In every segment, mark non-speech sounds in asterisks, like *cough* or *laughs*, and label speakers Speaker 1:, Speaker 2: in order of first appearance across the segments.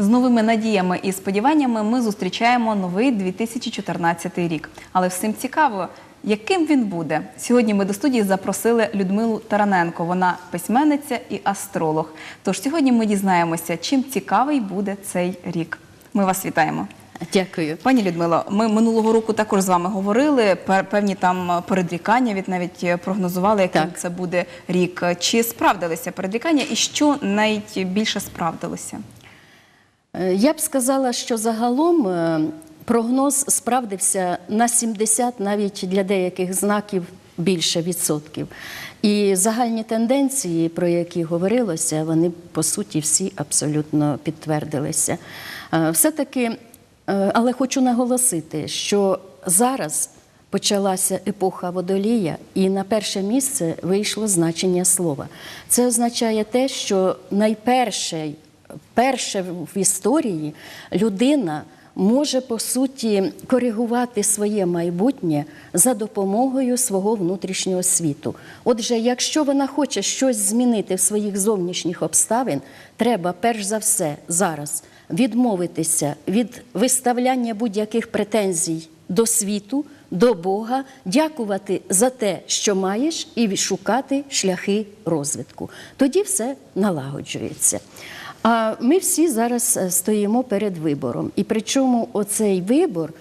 Speaker 1: З новими надіями і сподіваннями ми зустрічаємо новий 2014 рік. Але всім цікаво, яким він буде. Сьогодні ми до студії запросили Людмилу Тараненко. Вона письменниця і астролог. Тож сьогодні ми дізнаємося, чим цікавий буде цей рік. Ми вас вітаємо.
Speaker 2: Дякую.
Speaker 1: Пані Людмило, ми минулого року також з вами говорили. Певні там передрікання від навіть прогнозували, яким
Speaker 2: Так.
Speaker 1: це буде рік. Чи справдилися передрікання, і що найбільше справдилося?
Speaker 2: Е, Я б сказала, що загалом е, прогноз справдився на 70, навіть для деяких знаків більше відсотків. І загальні тенденції, про які говорилося, вони по суті всі абсолютно підтвердилися. Е, Все-таки, але хочу наголосити, що зараз почалася епоха водолія, і на перше місце вийшло значення слова. Це означає те, що найперше перше в історії людина може по суті коригувати своє майбутнє за допомогою свого внутрішнього світу. Отже, якщо вона хоче щось змінити в своїх зовнішніх обставин, треба перш за все зараз відмовитися від виставляння будь-яких претензій до світу, до Бога, дякувати за те, що маєш, і шукати шляхи розвитку. Тоді все налагоджується. А ми всі зараз е, стоїмо перед вибором. І причому оцей вибор,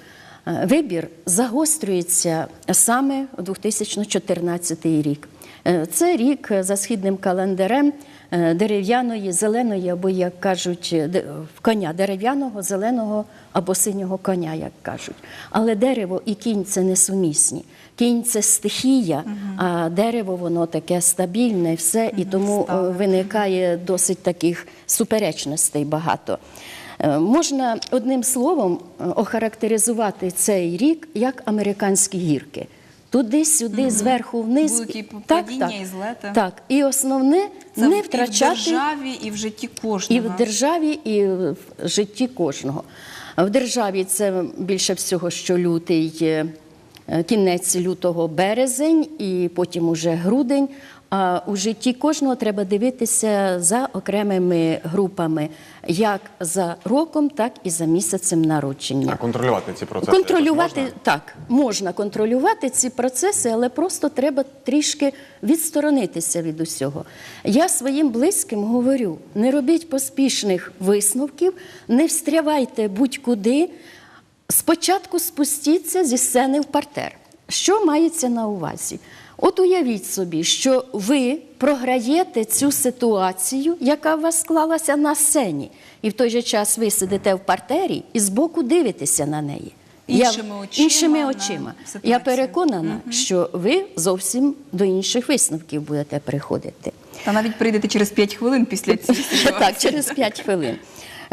Speaker 2: вибір загострюється саме у 2014 рік. Е, Це рік е, за східним календарем е, дерев'яної, зеленої, або, як кажуть, е, коня дерев'яного, зеленого або синього коня, як кажуть. Але дерево і кінь це несумісні. Кінь це стихія, а дерево воно таке стабільне, все, і тому е, виникає досить таких суперечностей багато. Е, Можна одним словом е, охарактеризувати цей рік як американські гірки. Туди-сюди, зверху вниз.
Speaker 1: І
Speaker 2: Так, так.
Speaker 1: і злети.
Speaker 2: Так, і основне
Speaker 1: Це
Speaker 2: не
Speaker 1: і в державі, і в житті кожного.
Speaker 2: і в державі, і в житті кожного. В державі це більше всього, що лютий, е, кінець лютого березень, і потім уже грудень. А у житті кожного треба дивитися за окремими групами, як за роком, так і за місяцем народження.
Speaker 3: А контролювати ці процеси
Speaker 2: Контролювати
Speaker 3: можна?
Speaker 2: так, можна контролювати ці процеси, але просто треба трішки відсторонитися від усього. Я своїм близьким говорю: не робіть поспішних висновків, не встрявайте будь-куди. Спочатку спустіться зі сцени в партер. Що мається на увазі? От уявіть собі, що ви програєте цю ситуацію, яка у вас склалася на сцені, і в той же час ви сидите в партері і збоку дивитеся на неї.
Speaker 1: Іншими очима
Speaker 2: іншими очима. Я переконана, що ви зовсім до інших висновків будете приходити.
Speaker 1: Та навіть прийдете через 5 хвилин після ситуації. *laughs*
Speaker 2: Так, через 5 хвилин.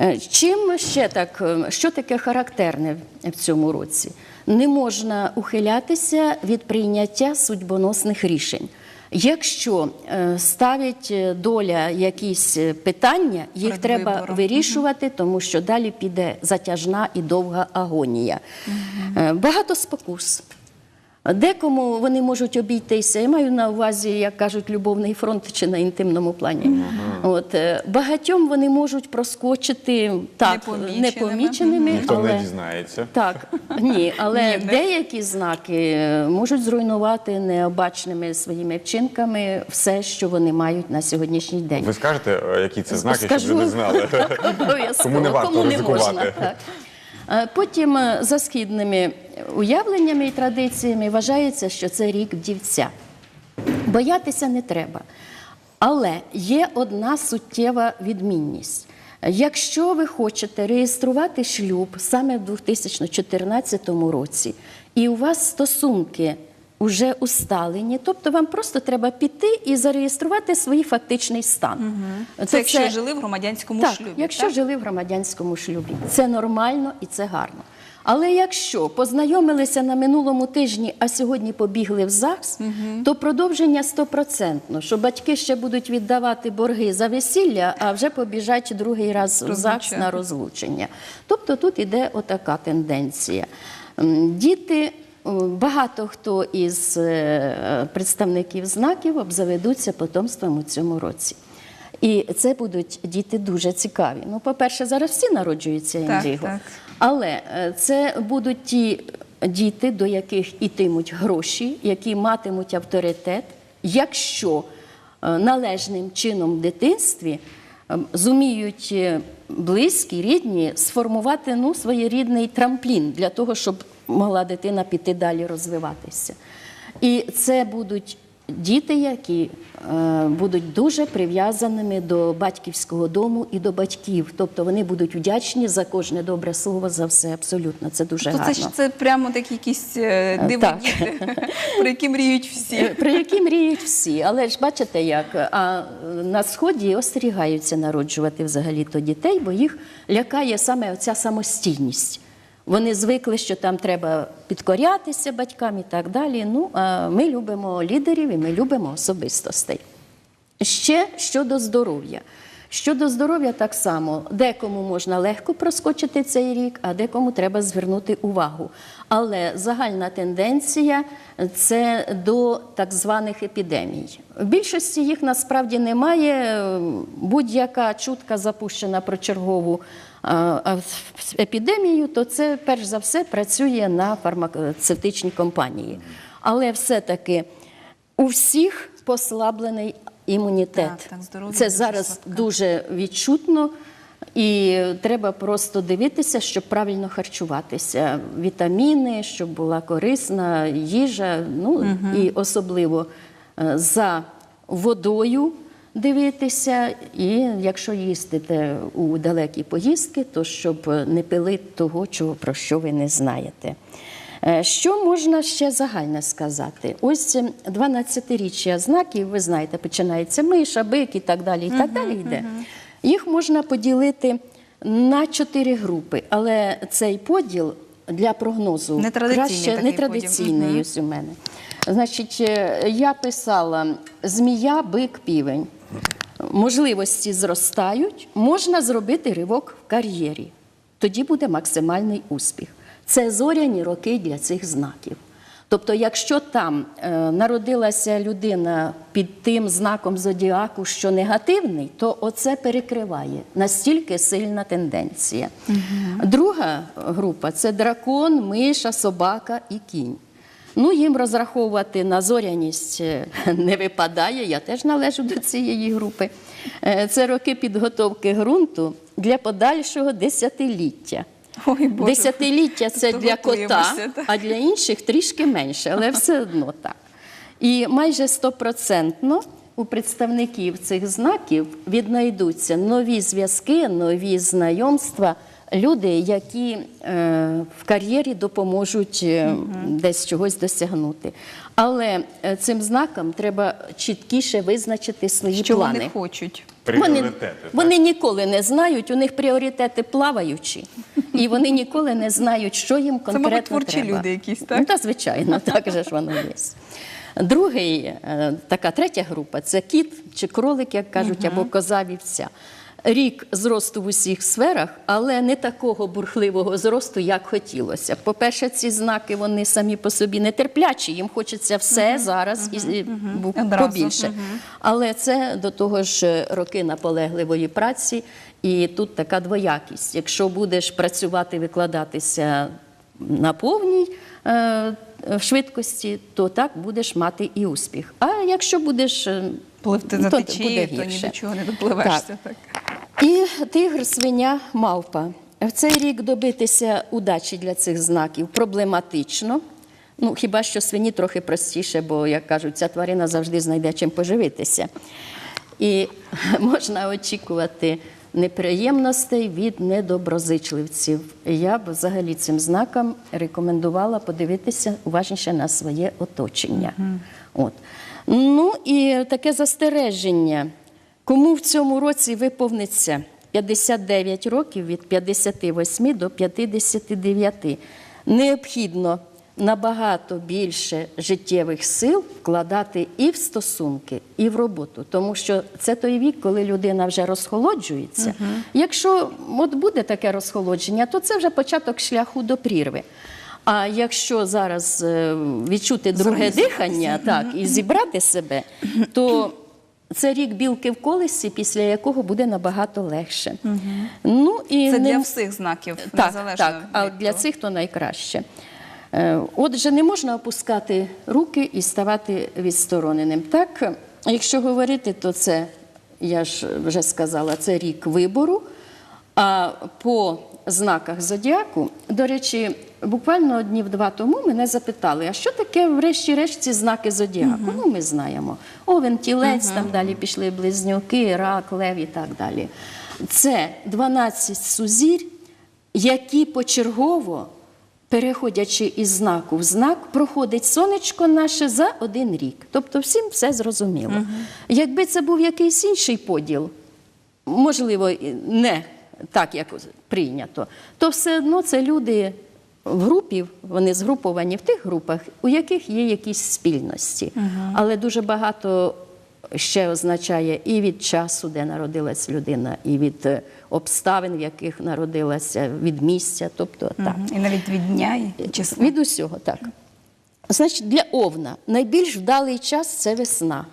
Speaker 2: Е, Чим ще так, е, що таке характерне в цьому році? Не можна ухилятися від прийняття судьбоносних рішень. Якщо е, ставить е, доля якісь е, питання, їх
Speaker 1: Перед
Speaker 2: треба
Speaker 1: вибором.
Speaker 2: вирішувати, тому що далі піде затяжна і довга агонія. Е, Багато спокус. Декому вони можуть обійтися. Я маю на увазі, як кажуть, любовний фронт чи на інтимному плані. От е, багатьом вони можуть проскочити так
Speaker 1: Непоміченими.
Speaker 2: непоміченими,
Speaker 3: Ніхто
Speaker 2: але
Speaker 3: не дізнається.
Speaker 2: так ні, але
Speaker 1: Ні, не.
Speaker 2: деякі знаки е, можуть зруйнувати необачними своїми вчинками все, що вони мають на сьогоднішній день.
Speaker 3: Ви скажете, е, які це знаки, щоб
Speaker 2: Скажу.
Speaker 3: люди знали? *laughs* Кому не варто
Speaker 2: кому не
Speaker 3: ризикувати.
Speaker 2: можна. Так. Потім за східними уявленнями і традиціями вважається, що це рік вдівця. Боятися не треба. Але є одна суттєва відмінність. Якщо ви хочете реєструвати шлюб саме в 2014 році, і у вас стосунки вже усталені, тобто вам просто треба піти і зареєструвати свій фактичний стан.
Speaker 1: Це якщо жили в громадянському
Speaker 2: так,
Speaker 1: шлюбі.
Speaker 2: Якщо
Speaker 1: так?
Speaker 2: жили в громадянському шлюбі, це нормально і це гарно. Але якщо познайомилися на минулому тижні, а сьогодні побігли в ЗАГС, то продовження стопроцентно, що батьки ще будуть віддавати борги за весілля, а вже побіжать другий раз в ЗАГС на розлучення. Тобто тут іде отака тенденція. Діти. Багато хто із е, представників знаків обзаведуться потомством у цьому році. І це будуть діти дуже цікаві. Ну, по-перше, зараз всі народжуються
Speaker 1: Так,
Speaker 2: індиго.
Speaker 1: так.
Speaker 2: Але е, це будуть ті діти, до яких ітимуть гроші, які матимуть авторитет, якщо е, належним чином в дитинстві е, зуміють близькі, рідні сформувати ну, своєрідний трамплін для того, щоб могла дитина піти далі розвиватися. І це будуть діти, які е, будуть дуже прив'язаними до батьківського дому і до батьків. Тобто вони будуть вдячні за кожне добре слово, за все абсолютно. Це дуже
Speaker 1: То це
Speaker 2: гарно.
Speaker 1: ж це прямо такі якісь е, дивні діти, *laughs* про які мріють всі.
Speaker 2: Е, Про які мріють всі, але ж бачите, як а на сході остерігаються народжувати взагалі то дітей, бо їх лякає саме оця самостійність. Вони звикли, що там треба підкорятися батькам і так далі. Ну а ми любимо лідерів і ми любимо особистостей. Ще щодо здоров'я. Щодо здоров'я, так само декому можна легко проскочити цей рік, а декому треба звернути увагу. Але загальна тенденція це до так званих епідемій. В більшості їх насправді немає. Будь-яка чутка запущена про чергову а, а, в- то це перш за все працює на фармацевтичні компанії. Але все-таки у всіх послаблений імунітет.
Speaker 1: Так, так, здоров'я
Speaker 2: Це
Speaker 1: дуже
Speaker 2: зараз
Speaker 1: слабке.
Speaker 2: дуже відчутно. І треба просто дивитися, щоб правильно харчуватися. Вітаміни, щоб була корисна їжа, ну і особливо е, за водою дивитися. І якщо їстите у далекі поїздки, то щоб не пили того, чого, про що ви не знаєте. Е, Що можна ще загальне сказати? Ось ем, 12-річчя знаків, ви знаєте, починається миша, бик і так далі. І так далі йде. Їх можна поділити на чотири групи, але цей поділ для прогнозу краще нетрадиційний ось у мене. Значить, е, я писала змія, бик, півень. Можливості зростають, можна зробити ривок в кар'єрі. Тоді буде максимальний успіх. Це зоряні роки для цих знаків. Тобто, якщо там е, народилася людина під тим знаком зодіаку, що негативний, то оце перекриває настільки сильна тенденція. Друга група це дракон, миша, собака і кінь. Ну, їм розраховувати на зоряність е, *laughs* не випадає, я теж належу до цієї групи. Е, Це роки підготовки ґрунту для подальшого десятиліття.
Speaker 1: Ой, Боже.
Speaker 2: Десятиліття це
Speaker 1: То
Speaker 2: для кота,
Speaker 1: так.
Speaker 2: а для інших трішки менше, але все одно так. І майже стопроцентно у представників цих знаків віднайдуться нові зв'язки, нові знайомства, люди, які е, в кар'єрі допоможуть е, десь чогось досягнути. Але е, цим знакам треба чіткіше визначити свої
Speaker 1: Що
Speaker 2: плани.
Speaker 1: вони хочуть.
Speaker 2: Вони, вони ніколи не знають, у них пріоритети плаваючі, і вони ніколи не знають, що їм
Speaker 1: Це,
Speaker 2: конкретно
Speaker 1: мабуть, творчі
Speaker 2: треба.
Speaker 1: люди якісь, так?
Speaker 2: Ну, та, звичайно, так же ж воно є. Другий, така третя група це кіт чи кролик, як кажуть, або коза вівця. Рік зросту в усіх сферах, але не такого бурхливого зросту, як хотілося. По-перше, ці знаки вони самі по собі нетерплячі, їм хочеться все зараз і і
Speaker 1: Одразу.
Speaker 2: побільше. Але це до того ж роки наполегливої праці, і тут така двоякість. Якщо будеш працювати, викладатися на повній е, швидкості, то так будеш мати і успіх. А якщо будеш е,
Speaker 1: Пливти за течією, то ні до чого не допливешся. Так.
Speaker 2: І тигр, свиня, мавпа. В цей рік добитися удачі для цих знаків проблематично. Ну, хіба що свині трохи простіше, бо, як кажуть, ця тварина завжди знайде чим поживитися. І *laughs* можна очікувати неприємностей від недоброзичливців. Я б взагалі цим знакам рекомендувала подивитися уважніше на своє оточення. От. Ну і таке застереження. Кому в цьому році виповниться 59 років від 58 до 59, необхідно набагато більше життєвих сил вкладати і в стосунки, і в роботу, тому що це той вік, коли людина вже розхолоджується. Якщо от буде таке розхолодження, то це вже початок шляху до прірви. А якщо зараз е, відчути друге дихання, так і зібрати себе, то це рік білки в колесі, після якого буде набагато легше. Ну, і
Speaker 1: Це
Speaker 2: не-
Speaker 1: для всіх знаків,
Speaker 2: так,
Speaker 1: незалежно
Speaker 2: так, а для цих то найкраще. Е, Отже, не можна опускати руки і ставати відстороненим. Так, якщо говорити, то це, я ж вже сказала, це рік вибору. А по знаках зодіаку, до речі, буквально днів два тому мене запитали, а що таке, врешті-решт, ці знаки зодіаку? Ну, ми знаємо. Овен, тілець, там далі пішли близнюки, рак, лев і так далі. Це 12 сузірь, які почергово, переходячи із знаку в знак, проходить сонечко наше за один рік. Тобто всім все зрозуміло. Якби це був якийсь інший поділ, можливо, не так, як прийнято, то все одно це люди в групі, вони згруповані в тих групах, у яких є якісь спільності. Але дуже багато ще означає і від часу, де народилась людина, і від е, обставин, в яких народилася, від місця. Тобто так.
Speaker 1: І навіть від дня і числа.
Speaker 2: Від усього, так. Значить, для овна найбільш вдалий час це весна.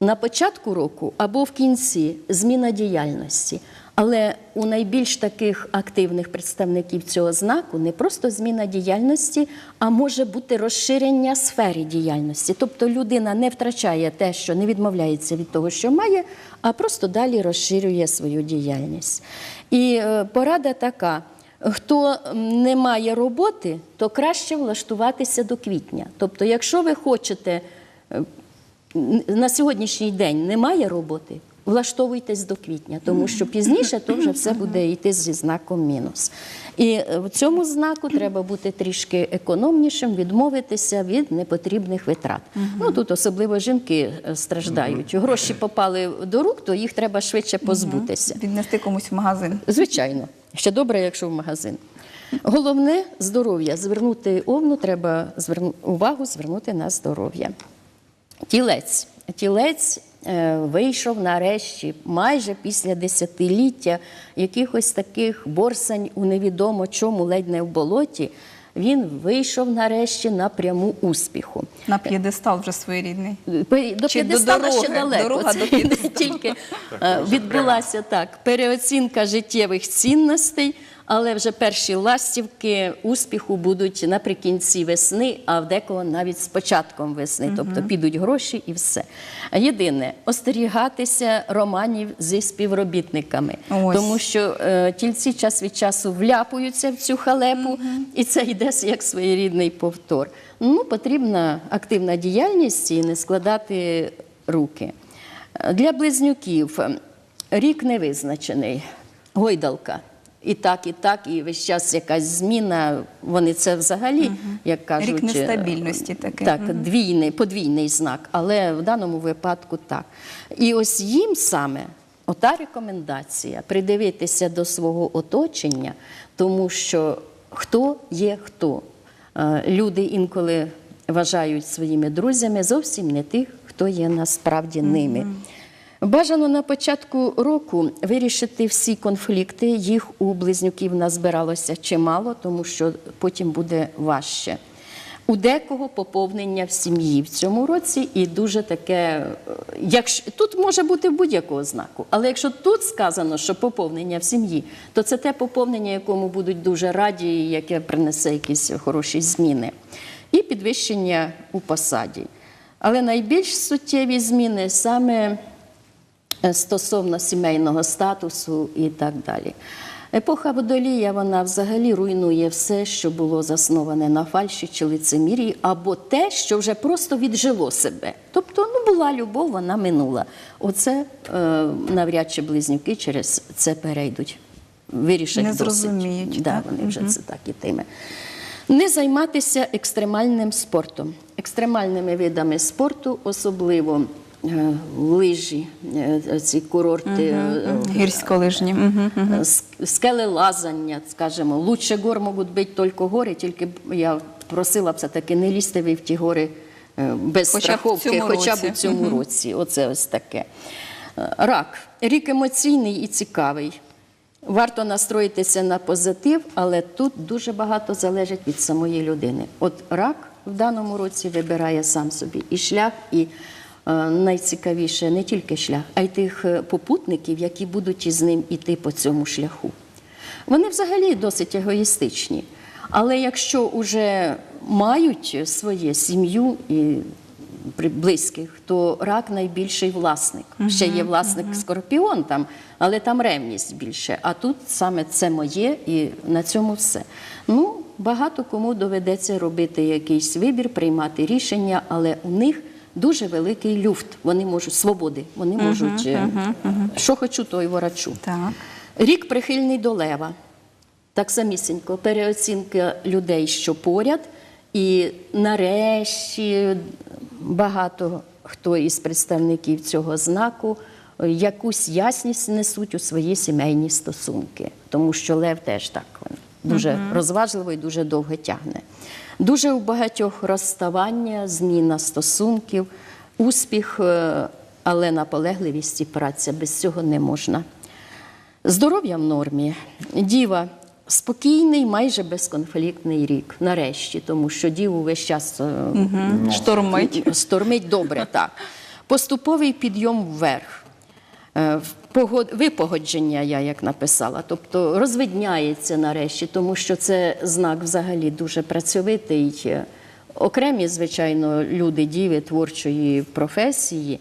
Speaker 2: На початку року або в кінці зміна діяльності. Але у найбільш таких активних представників цього знаку не просто зміна діяльності, а може бути розширення сфери діяльності. Тобто людина не втрачає те, що не відмовляється від того, що має, а просто далі розширює свою діяльність. І е, порада така. Хто не має роботи, то краще влаштуватися до квітня. Тобто, якщо ви хочете е, на сьогоднішній день немає роботи, влаштовуйтесь до квітня, тому що пізніше то вже все буде йти зі знаком мінус. І е, в цьому знаку треба бути трішки економнішим, відмовитися від непотрібних витрат. Ну тут особливо жінки е, страждають. Гроші попали до рук, то їх треба швидше позбутися.
Speaker 1: Віднести комусь в магазин.
Speaker 2: Звичайно, ще добре, якщо в магазин. Головне здоров'я. Звернути овну, треба увагу звернути на здоров'я. Тілець. Тілець вийшов нарешті майже після десятиліття якихось таких борсань у невідомо чому, ледь не в болоті. Він вийшов нарешті на пряму успіху.
Speaker 1: На п'єдестал вже своєрідний.
Speaker 2: До п'єдестала ще далеко.
Speaker 1: Дорога
Speaker 2: Це
Speaker 1: до
Speaker 2: тільки е, відбулася так переоцінка життєвих цінностей, але вже перші ластівки успіху будуть наприкінці весни, а в декого навіть з початком весни. Тобто підуть гроші і все. Єдине остерігатися романів зі співробітниками,
Speaker 1: Ось.
Speaker 2: тому що е, тільці час від часу вляпуються в цю халепу, і це йде як своєрідний повтор. Ну, потрібна активна діяльність і не складати руки. Е, Для близнюків рік невизначений, гойдалка. І так, і так, і весь час якась зміна. Вони це взагалі, як кажуть,
Speaker 1: Рік нестабільності
Speaker 2: е,
Speaker 1: такий.
Speaker 2: Так, двійний, подвійний знак, але в даному випадку так. І ось їм саме ота рекомендація придивитися до свого оточення, тому що хто є хто. Е, Люди інколи вважають своїми друзями зовсім не тих, хто є насправді ними. Бажано на початку року вирішити всі конфлікти. Їх у близнюків назбиралося чимало, тому що потім буде важче. У декого поповнення в сім'ї в цьому році, і дуже таке, якщо тут може бути будь-якого знаку, але якщо тут сказано, що поповнення в сім'ї, то це те поповнення, якому будуть дуже раді, яке принесе якісь хороші зміни, і підвищення у посаді. Але найбільш суттєві зміни саме стосовно сімейного статусу і так далі. Епоха водолія вона взагалі руйнує все, що було засноване на фальші чи лицемір'ї, або те, що вже просто віджило себе. Тобто, ну була любов, вона минула. Оце е, навряд чи близнюки через це перейдуть. Вирішать
Speaker 1: Не
Speaker 2: досить.
Speaker 1: зрозуміють,
Speaker 2: Да, вони вже це так ітиме. Не займатися екстремальним спортом. Екстремальними видами спорту, особливо е, лижі, е, ці курорти, е,
Speaker 1: Гірськолижні.
Speaker 2: Скелелазання, скажімо. Лучше гор можуть бути тільки гори, тільки я просила б все-таки не лізти ви в ті гори е, без
Speaker 1: Хоча
Speaker 2: страховки, хоча б у цьому році. Оце ось таке. Е, Рак. Рік емоційний і цікавий. Варто настроїтися на позитив, але тут дуже багато залежить від самої людини. От рак в даному році вибирає сам собі і шлях, і е, найцікавіше не тільки шлях, а й тих е, попутників, які будуть із ним іти по цьому шляху. Вони взагалі досить егоїстичні. Але якщо вже мають своє сім'ю і близьких, то рак найбільший власник. Ще є власник скорпіон там, але там ревність більше. А тут саме це моє, і на цьому все. Ну, багато кому доведеться робити якийсь вибір, приймати рішення, але у них дуже великий люфт. Вони можуть свободи, вони можуть е, що хочу, то й ворачу.
Speaker 1: Так.
Speaker 2: Рік прихильний до лева. Так самісінько, переоцінка людей, що поряд. І нарешті багато хто із представників цього знаку якусь ясність несуть у свої сімейні стосунки. Тому що лев теж так дуже розважливо і дуже довго тягне. Дуже у багатьох розставання, зміна стосунків, успіх, е, але наполегливість і праця без цього не можна. Здоров'я в нормі. Діва спокійний, майже безконфліктний рік. Нарешті, тому що діву весь час е,
Speaker 1: Штормить. *laughs*
Speaker 2: Стормить добре, так. Поступовий підйом вверх. Е, Випогодження, я як написала, тобто розвидняється нарешті, тому що це знак взагалі дуже працьовитий. Е, Окремі, звичайно, люди, діви творчої професії,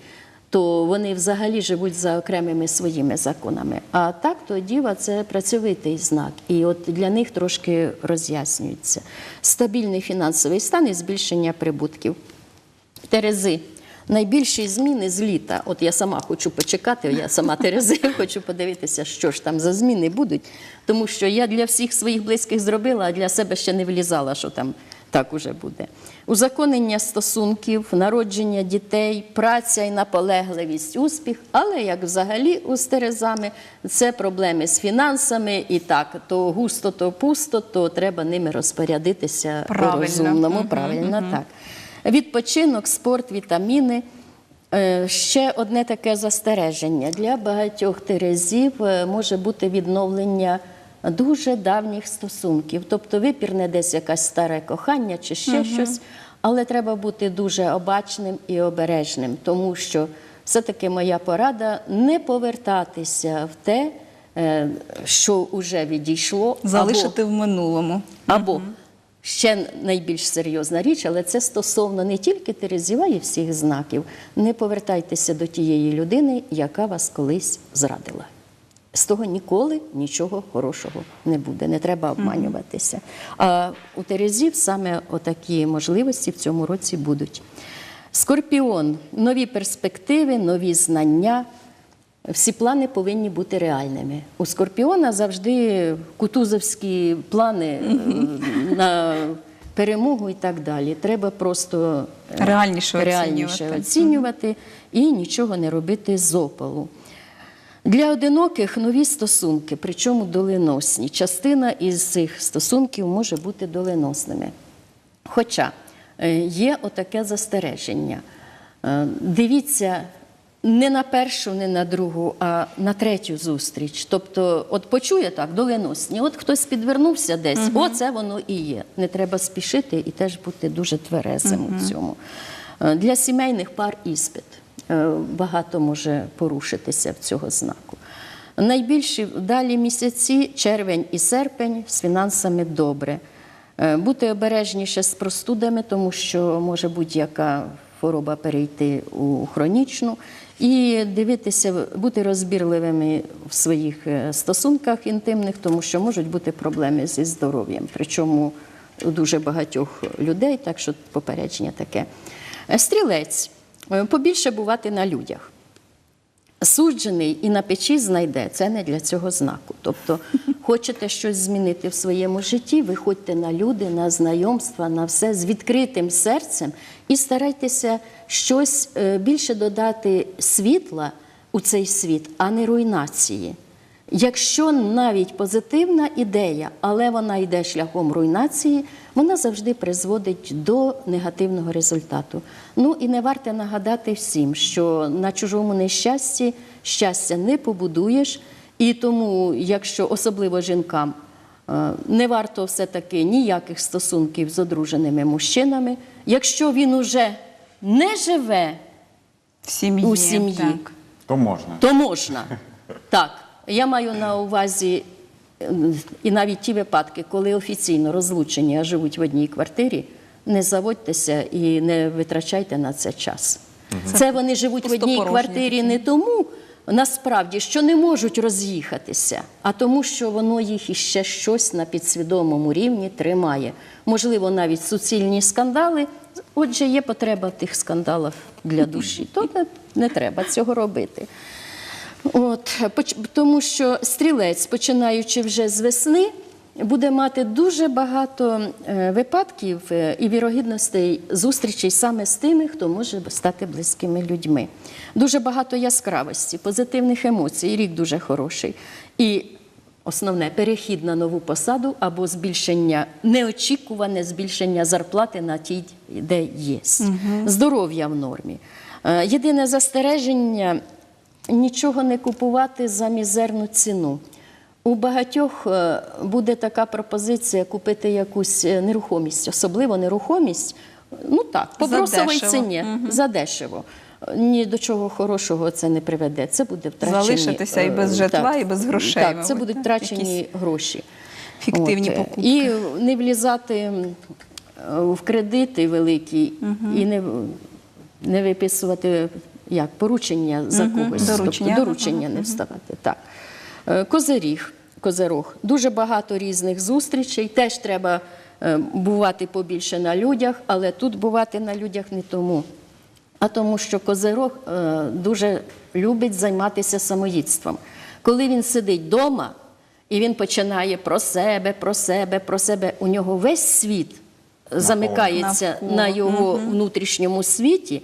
Speaker 2: то вони взагалі живуть за окремими своїми законами. А так, то діва це працьовитий знак. І от для них трошки роз'яснюється. Стабільний фінансовий стан і збільшення прибутків. Терези. Найбільші зміни з літа. От я сама хочу почекати, я сама Терези, *laughs* хочу подивитися, що ж там за зміни будуть. Тому що я для всіх своїх близьких зробила, а для себе ще не влізала, що там так уже буде. Узаконення стосунків, народження дітей, праця і наполегливість, успіх. Але як взагалі у з Терезами, це проблеми з фінансами, і так, то густо, то пусто, то треба ними розпорядитися
Speaker 1: Правильно.
Speaker 2: по-розумному. Правильно, так. Відпочинок, спорт, вітаміни. Е, Ще одне таке застереження. Для багатьох терезів е, може бути відновлення дуже давніх стосунків. Тобто випірне десь якесь старе кохання чи ще щось, але треба бути дуже обачним і обережним, тому що все-таки моя порада не повертатися в те, е, що вже відійшло. або-
Speaker 1: Залишити в минулому.
Speaker 2: або ще найбільш серйозна річ, але це стосовно не тільки Терезів, а й всіх знаків. Не повертайтеся до тієї людини, яка вас колись зрадила. З того ніколи нічого хорошого не буде, не треба обманюватися. А у Терезів саме отакі можливості в цьому році будуть. Скорпіон, нові перспективи, нові знання. Всі плани повинні бути реальними. У Скорпіона завжди кутузовські плани е, на перемогу і так далі. Треба просто е,
Speaker 1: Реальніше
Speaker 2: реальніше
Speaker 1: оцінювати.
Speaker 2: оцінювати і нічого не робити з опалу. Для одиноких нові стосунки, причому доленосні. Частина із цих стосунків може бути доленосними. Хоча е, є отаке застереження. Дивіться не на першу, не на другу, а на третю зустріч. Тобто, от почує так, доленосні, от хтось підвернувся десь, оце воно і є. Не треба спішити і теж бути дуже тверезим у цьому. Е, Для сімейних пар іспит е, багато може порушитися в цього знаку. Найбільші далі місяці, червень і серпень, з фінансами добре. Е, Бути обережніше з простудами, тому що може будь-яка хвороба перейти у хронічну, і дивитися, бути розбірливими в своїх е, стосунках інтимних, тому що можуть бути проблеми зі здоров'ям. Причому у дуже багатьох людей, так що попередження таке. Е, Стрілець Е, побільше бувати на людях. Суджений і на печі знайде це не для цього знаку. Тобто, *laughs* хочете щось змінити в своєму житті, виходьте на люди, на знайомства, на все з відкритим серцем і старайтеся щось е, більше додати світла у цей світ, а не руйнації. Якщо навіть позитивна ідея, але вона йде шляхом руйнації, вона завжди призводить до негативного результату. Ну і не варто нагадати всім, що на чужому нещасті щастя не побудуєш, і тому, якщо особливо жінкам, е, не варто все-таки ніяких стосунків з одруженими мужчинами. Якщо він уже не живе
Speaker 1: В сім'ї.
Speaker 2: у сім'ї.
Speaker 1: Так.
Speaker 3: То можна.
Speaker 2: то можна. Так, я маю на увазі і навіть ті випадки, коли офіційно розлучені, а живуть в одній квартирі, не заводьтеся і не витрачайте на це час. Це вони живуть в одній квартирі не тому, насправді, що не можуть роз'їхатися, а тому, що воно їх іще щось на підсвідомому рівні тримає. Можливо, навіть суцільні скандали. Отже, є потреба в тих скандалах для душі. То не, не треба цього робити. От, тому що стрілець, починаючи вже з весни, буде мати дуже багато е, випадків е, і вірогідностей зустрічей саме з тими, хто може стати близькими людьми. Дуже багато яскравості, позитивних емоцій. Рік дуже хороший. І основне перехід на нову посаду або збільшення, неочікуване збільшення зарплати на тій, де є. Здоров'я в нормі. Е, Єдине застереження нічого не купувати за мізерну ціну. У багатьох е, буде така пропозиція купити якусь е, нерухомість, особливо нерухомість, ну так, по бросовій ціні, задешево. Ні до чого хорошого це не приведе. Це буде втрачені
Speaker 1: Залишитися і без
Speaker 2: е,
Speaker 1: житла,
Speaker 2: так,
Speaker 1: і без грошей,
Speaker 2: Так, це будуть втрачені
Speaker 1: Якісь
Speaker 2: гроші.
Speaker 1: фіктивні
Speaker 2: От,
Speaker 1: покупки.
Speaker 2: І не влізати в кредити великі і не, не виписувати як поручення за когось.
Speaker 1: Доручення.
Speaker 2: Тобто доручення не вставати. Так. Е, Козиріг, козирог. Дуже багато різних зустрічей. Теж треба е, бувати побільше на людях, але тут бувати на людях не тому. А тому, що козирог е, дуже любить займатися самоїдством. Коли він сидить вдома і він починає про себе, про себе, про себе, у нього весь світ замикається
Speaker 1: Навколо.
Speaker 2: на його внутрішньому світі.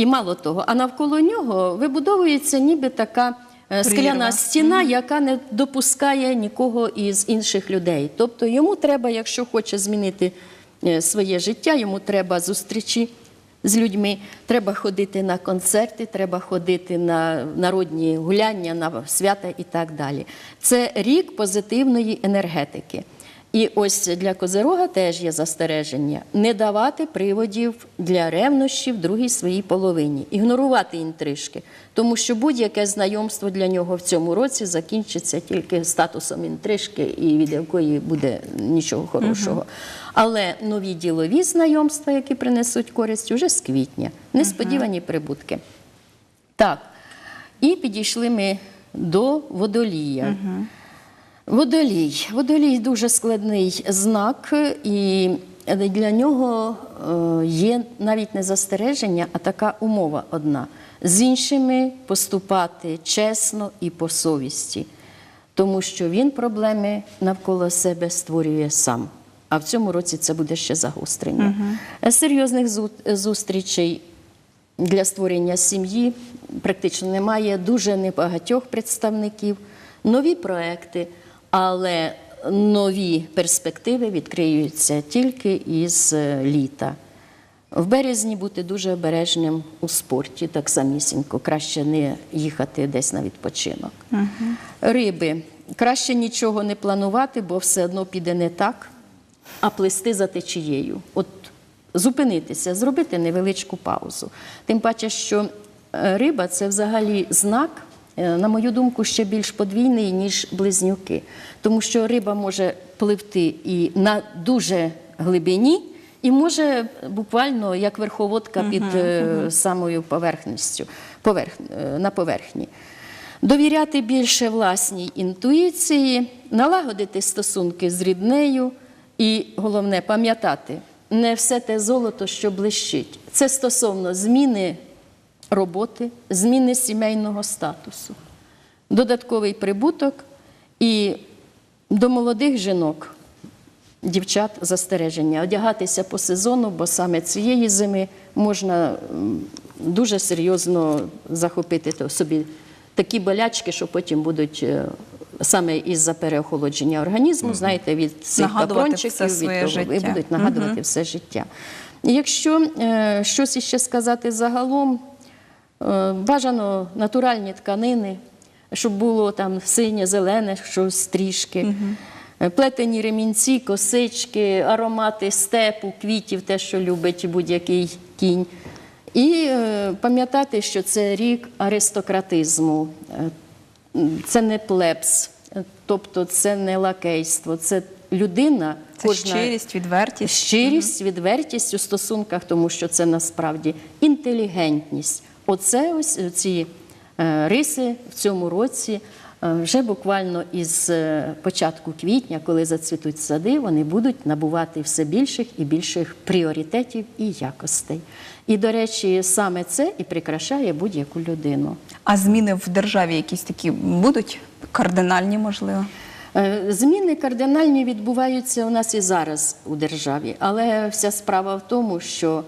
Speaker 2: І мало того, а навколо нього вибудовується ніби така е, скляна стіна, яка не допускає нікого із інших людей. Тобто йому треба, якщо хоче змінити е, своє життя, йому треба зустрічі з людьми, треба ходити на концерти, треба ходити на народні гуляння, на свята і так далі. Це рік позитивної енергетики. І ось для Козирога теж є застереження. Не давати приводів для ревнощів другій своїй половині, ігнорувати інтрижки, тому що будь-яке знайомство для нього в цьому році закінчиться тільки статусом інтрижки, і від якої буде нічого хорошого. Але нові ділові знайомства, які принесуть користь, уже з квітня, несподівані прибутки. Так, і підійшли ми до водолія. Водолій. Водолій дуже складний знак, і для нього е, є навіть не застереження, а така умова одна: з іншими поступати чесно і по совісті, тому що він проблеми навколо себе створює сам. А в цьому році це буде ще загострення. Е, Серйозних зустрічей для створення сім'ї практично немає дуже небагатьох представників, нові проекти, але нові перспективи відкриються тільки із е, літа. В березні бути дуже обережним у спорті, так самісінько, краще не їхати десь на відпочинок. Риби. Краще нічого не планувати, бо все одно піде не так, а плисти за течією. От зупинитися, зробити невеличку паузу. Тим паче, що е, риба це взагалі знак, на мою думку, ще більш подвійний, ніж близнюки. Тому що риба може пливти і на дуже глибині, і може буквально як верховодка під е, самою поверхністю, поверх, е, на поверхні. Довіряти більше власній інтуїції, налагодити стосунки з ріднею і, головне, пам'ятати, не все те золото, що блищить. Це стосовно зміни роботи, зміни сімейного статусу, додатковий прибуток і до молодих жінок, дівчат застереження, одягатися по сезону, бо саме цієї зими можна дуже серйозно захопити собі такі болячки, що потім будуть. е, Саме із-за переохолодження організму, знаєте, від цих капрончиків, від і будуть нагадувати все життя. Якщо е, щось іще сказати загалом, бажано натуральні тканини, щоб було там синє, зелене, щось трішки. Е, Плетені ремінці, косички, аромати степу, квітів, те, що любить будь-який кінь. І е, пам'ятати, що це рік аристократизму, Е, це не плебс, е, тобто це не лакейство, це людина,
Speaker 1: Це щирість, відвертість.
Speaker 2: щирість, відвертість у стосунках, тому що це насправді інтелігентність. Оце ось ці е, риси в цьому році. е, Вже буквально із е, початку квітня, коли зацвітуть сади, вони будуть набувати все більших і більших пріоритетів і якостей. І, до речі, саме це і прикрашає будь-яку людину.
Speaker 1: А зміни в державі якісь такі будуть кардинальні, можливо.
Speaker 2: Е, Зміни кардинальні відбуваються у нас і зараз у державі, але вся справа в тому, що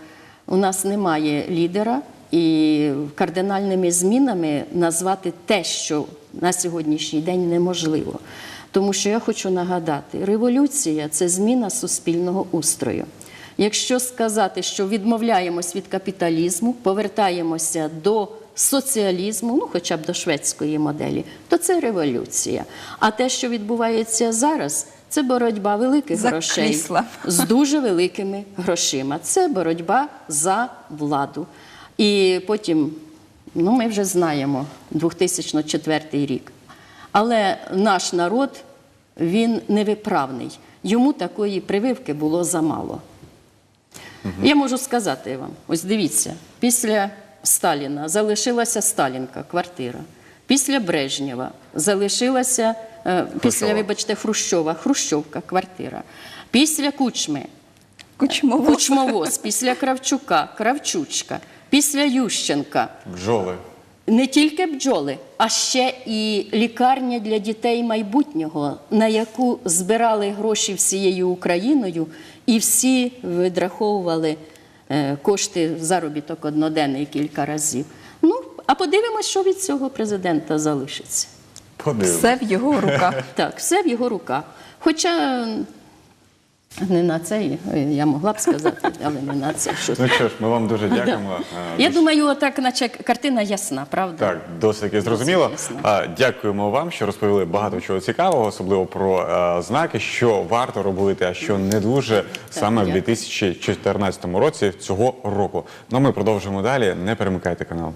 Speaker 2: у нас немає лідера, і кардинальними змінами назвати те, що на сьогоднішній день неможливо. Тому що я хочу нагадати, революція це зміна суспільного устрою. Якщо сказати, що відмовляємось від капіталізму, повертаємося до соціалізму, ну хоча б до шведської моделі, то це революція. А те, що відбувається зараз, це боротьба великих
Speaker 1: За
Speaker 2: грошей
Speaker 1: крісла.
Speaker 2: з дуже великими грошима. Це боротьба за владу. І потім, ну ми вже знаємо, 2004 рік. Але наш народ він невиправний. Йому такої прививки було замало. Я можу сказати вам: ось дивіться, після Сталіна залишилася Сталінка, квартира. Після Брежнєва залишилася, е, після, вибачте, Хрущова, Хрущовка, квартира. Після Кучми,
Speaker 1: Кучмово.
Speaker 2: Кучмовоз, після Кравчука, Кравчучка, після Ющенка.
Speaker 3: Бджоли.
Speaker 2: Не тільки бджоли, а ще і лікарня для дітей майбутнього, на яку збирали гроші всією Україною, і всі відраховували е, кошти в заробіток одноденний кілька разів. Ну, а подивимось, що від цього президента залишиться.
Speaker 3: Подивимось.
Speaker 1: Все в його руках. *laughs*
Speaker 2: Так, все в його руках. Хоча не на це я могла б сказати, але не на це. Що...
Speaker 3: Ну що ж, ми вам дуже дякуємо. Е,
Speaker 2: Я думаю, отак, наче картина ясна, правда?
Speaker 3: Так, досить зрозуміло. Дякуємо вам, що розповіли багато чого цікавого, особливо про е, знаки, що варто робити, а що не дуже саме в 2014 році цього року. Ну ми продовжуємо далі. Не перемикайте канал.